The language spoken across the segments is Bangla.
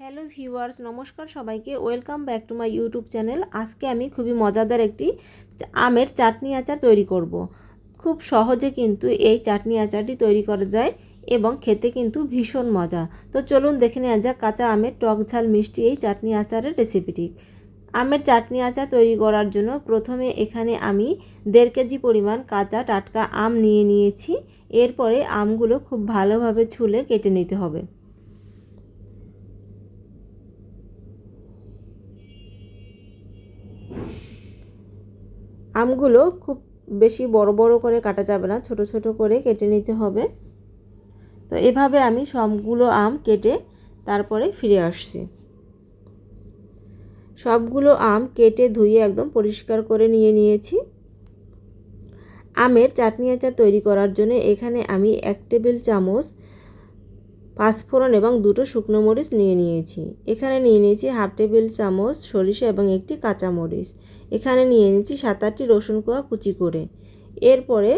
হ্যালো ভিউয়ার্স, নমস্কার সবাইকে। Welcome back to my YouTube channel. আজকে আমি খুবই মজাদার একটি আমের চাটনি আচার তৈরি করব। খুব সহজে কিন্তু এই চাটনি আচারটি তৈরি করা যায় এবং খেতে কিন্তু ভীষণ মজা। তো চলুন দেখে নেওয়া যাক কাঁচা আমের টক ঝাল মিষ্টি এই চাটনি আচারের রেসিপিটি আমের চাটনি আচার তৈরি করার জন্য প্রথমে এখানে আমি দেড় কেজি পরিমাণ কাঁচা টাটকা আম নিয়ে নিয়েছি। এরপরে আমগুলো খুব ভালোভাবে ছুলে কেটে নিতে হবে। আমগুলো খুব বেশি বড় বড় করে কাটা যাবে না, ছোট ছোট করে কেটে নিতে হবে। তো এভাবে আমি সবগুলো আম কেটে তারপরে ফিরে আসছি। সবগুলো আম কেটে ধুয়ে একদম পরিষ্কার করে নিয়ে নিয়েছি। আমের চাটনি আচার তৈরি করার জন্য এখানে আমি এক টেবিল চামচ পাঁচফোড়ন এবং দুটো শুকনো মরিচ নিয়ে নিয়েছি। এখানে নিয়ে নিয়েছি হাফ টেবিল চামচ সরিষা এবং একটি কাঁচা মরিচ। এখানে নিয়ে নিয়েছি সাত আটটি রসুন কোয়া কুচি করে। এরপরে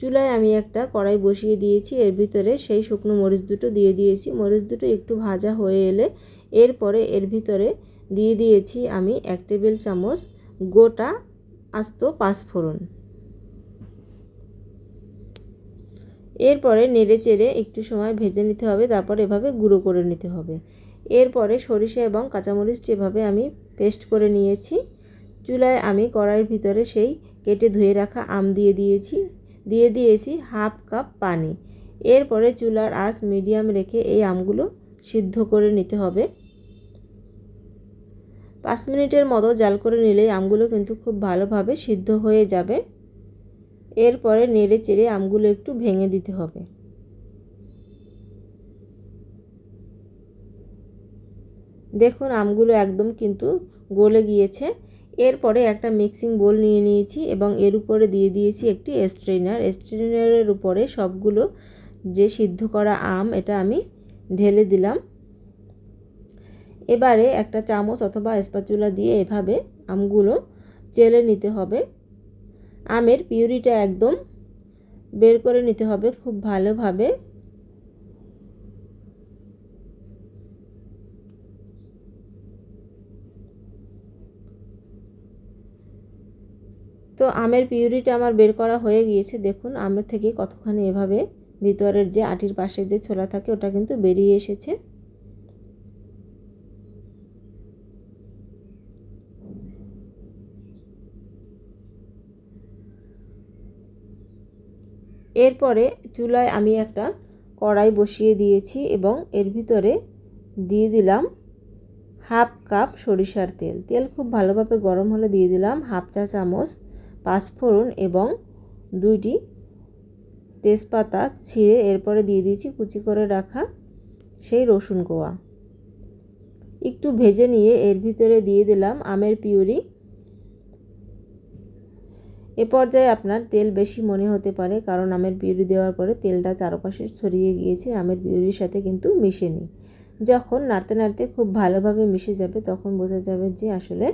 চুলায় আমি একটা কড়াই বসিয়ে দিয়েছি, এর ভিতরে সেই শুকনো মরিচ দুটো দিয়ে দিয়েছি। মরিচ দুটো একটু ভাজা হয়ে এলে এরপরে এর ভিতরে দিয়ে দিয়েছি আমি এক টেবিল চামচ গোটা আস্ত পাঁচফোড়ন। এরপরে নেড়ে চেড়ে একটু সময় ভেজে নিতে হবে, তারপর এভাবে গুঁড়ো করে নিতে হবে। এরপরে সরিষা এবং কাঁচামরিচটি এভাবে আমি পেস্ট করে নিয়েছি চুলায় আমি কড়াইয়ের ভিতরে সেই কেটে ধুয়ে রাখা আম দিয়ে দিয়েছি দিয়ে দিয়েছি হাফ কাপ পানি। এরপরে চুলার আঁচ মিডিয়াম রেখে এই আমগুলো সিদ্ধ করে নিতে হবে। পাঁচ মিনিটের মতো জাল করে নিলেই আমগুলো কিন্তু খুব ভালোভাবে সিদ্ধ হয়ে যাবে। এরপরে নেড়ে চেড়ে আমগুলো একটু ভেঙে দিতে হবে। দেখুন, আমগুলো একদম কিন্তু গলে গিয়েছে। এরপরে একটা মিক্সিং বোল নিয়ে নিয়েছি এবং এর উপরে দিয়ে দিয়েছি একটি স্ট্রেনার স্ট্রেনারের উপরে সবগুলো যে সিদ্ধ করা আম, এটা আমি ঢেলে দিলাম। এবারে একটা চামচ অথবা স্পাচুলা দিয়ে এভাবে আমগুলো চেলে নিতে হবে। আমের পিউরিটা একদম বের করে নিতে হবে খুব ভালোভাবে। তো আমের পিউরিটা আমার বের করা হয়ে গিয়েছে। দেখুন, আমের থেকে কতখানি এভাবে ভিতরের যে আটির পাশে যে ছোলা থাকে, ওটা কিন্তু বেরিয়ে এসেছে। এরপরে চুলায় আমি একটা কড়াই বসিয়ে দিয়েছি এবং এর ভিতরে দিয়ে দিলাম হাফ কাপ সরিষার তেল। তেল খুব ভালোভাবে গরম হলে দিয়ে দিলাম হাফ চা চামচ পাঁচফোড়ন এবং দুইটি তেজপাতা ছিঁড়ে এরপরে দিয়ে দিয়েছি কুচি করে রাখা সেই রসুন কোয়া। একটু ভেজে নিয়ে এর ভিতরে দিয়ে দিলাম আমের পিউরি। এ পর্যায়ে আপনার তেল বেশি মনে হতে পারে কারণ আমের পিউরি দেওয়ার পরে তেলটা চারপাশে ছড়িয়ে গিয়েছে, আমের পিউরির সাথে কিন্তু মিশেনি। যখন নাড়তে নাড়তে খুব ভালোভাবে মিশে যাবে তখন বোঝা যাবে যে আসলে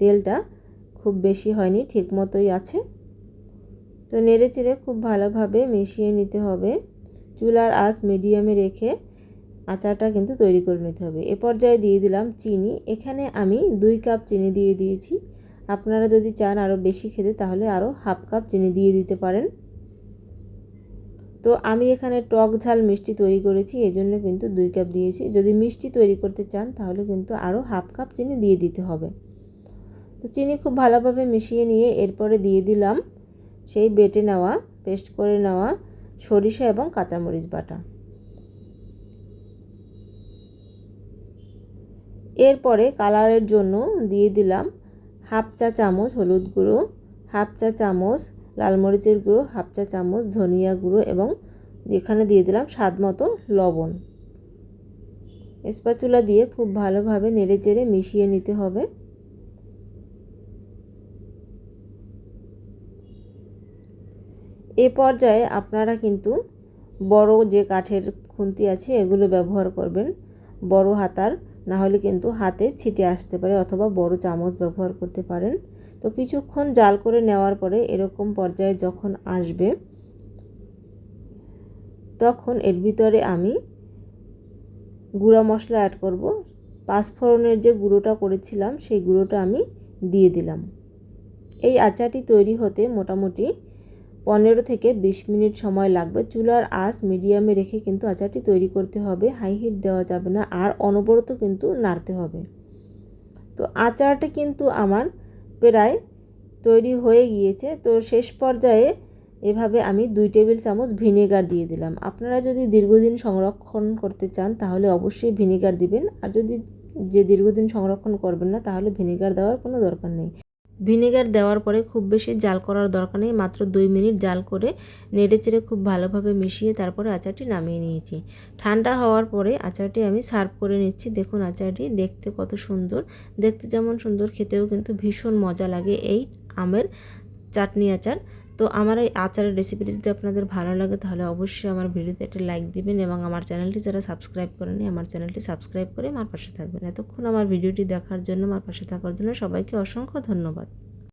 তেলটা খুব বেশি হয়নি, ঠিক মতোই আছে। তো নেড়ে চেড়ে খুব ভালোভাবে মিশিয়ে নিতে হবে। চুলার আঁচ মিডিয়ামে রেখে আচারটা কিন্তু তৈরি করে নিতে হবে। এ পর্যায়ে দিয়ে দিলাম চিনি। এখানে আমি দুই কাপ চিনি দিয়ে দিয়েছি। আপনারা যদি চান আরও বেশি খেতে, তাহলে আরও হাফ কাপ চিনি দিয়ে দিতে পারেন। তো আমি এখানে টক ঝাল মিষ্টি তৈরি করেছি এই জন্য কিন্তু দুই কাপ দিয়েছি। যদি মিষ্টি তৈরি করতে চান, তাহলে কিন্তু আরও হাফ কাপ চিনি দিয়ে দিতে হবে। তো চিনি খুব ভালোভাবে মিশিয়ে নিয়ে এরপরে দিয়ে দিলাম সেই বেটে নেওয়া, পেস্ট করে নেওয়া সরিষা এবং কাঁচামরিচ বাটা। এরপরে কালারের জন্য দিয়ে দিলাম হাফ চা চামচ হলুদ গুঁড়ো, হাফ চা চামচ লাল মরিচের গুঁড়ো, হাফ চা চামচ ধনিয়া গুঁড়ো এবং এখানে দিয়ে দিলাম স্বাদ মতো লবণ। স্পাচুলা দিয়ে খুব ভালোভাবে নেড়ে চেড়ে মিশিয়ে নিতে হবে। এ পর্যায়ে আপনারা কিন্তু বড় যে কাঠের খুন্তি আছে, এগুলো ব্যবহার করবেন। বড় হাতার না হলে কিন্তু হাতে ছিটে আসতে পারে অথবা বড় চামচ ব্যবহার করতে পারেন। তো কিছুক্ষণ জাল করে নেওয়ার পরে এরকম পর্যায়ে যখন আসবে, তখন এর ভিতরে আমি গুঁড়া মশলা অ্যাড করব। পাঁচফোড়নের যে গুঁড়োটা করেছিলাম, সেই গুঁড়োটা আমি দিয়ে দিলাম। এই আচারটি তৈরি হতে মোটামুটি পনেরো থেকে বিশ মিনিট সময় লাগবে। চুলার আঁচ মিডিয়ামে রেখে কিন্তু আচারটি তৈরি করতে হবে। হাই হিট দেওয়া যাবে না, আর অনবরত কিন্তু নাড়তে হবে। তো আচারটা কিন্তু আমার প্রায় তৈরি হয়ে গিয়েছে। তো শেষ পর্যায়ে এভাবে আমি দুই টেবিল চামচ ভিনেগার দিয়ে দিলাম। আপনারা যদি দীর্ঘদিন সংরক্ষণ করতে চান, তাহলে অবশ্যই ভিনেগার দিবেন। আর যদি যে দীর্ঘদিন সংরক্ষণ করবেন না, তাহলে ভিনেগার দেওয়ার কোনো দরকার নেই। ভিনেগার দেওয়ার পরে খুব বেশি জাল করার দরকার নেই, মাত্র দুই মিনিট জাল করে নেড়ে চেড়ে খুব ভালোভাবে মিশিয়ে তারপরে আচারটি নামিয়ে নিয়েছি। ঠান্ডা হওয়ার পরে আচারটি আমি সার্ভ করে নিচ্ছি। দেখুন আচারটি দেখতে কত সুন্দর, দেখতে যেমন সুন্দর, খেতেও কিন্তু ভীষণ মজা লাগে। এই আমের চাটনি আচার তো আমার এই আচারের রেসিপিটি যদি আপনাদের ভালো লাগে, তাহলে অবশ্যই আমার ভিডিওতে একটা লাইক দিবেন এবং আমার চ্যানেলটি যারা সাবস্ক্রাইব করেনি আমার চ্যানেলটি সাবস্ক্রাইব করে আমার পাশে থাকবেন। এতক্ষণ আমার ভিডিওটি দেখার জন্য, আমার পাশে থাকার জন্য সবাইকে অসংখ্য ধন্যবাদ।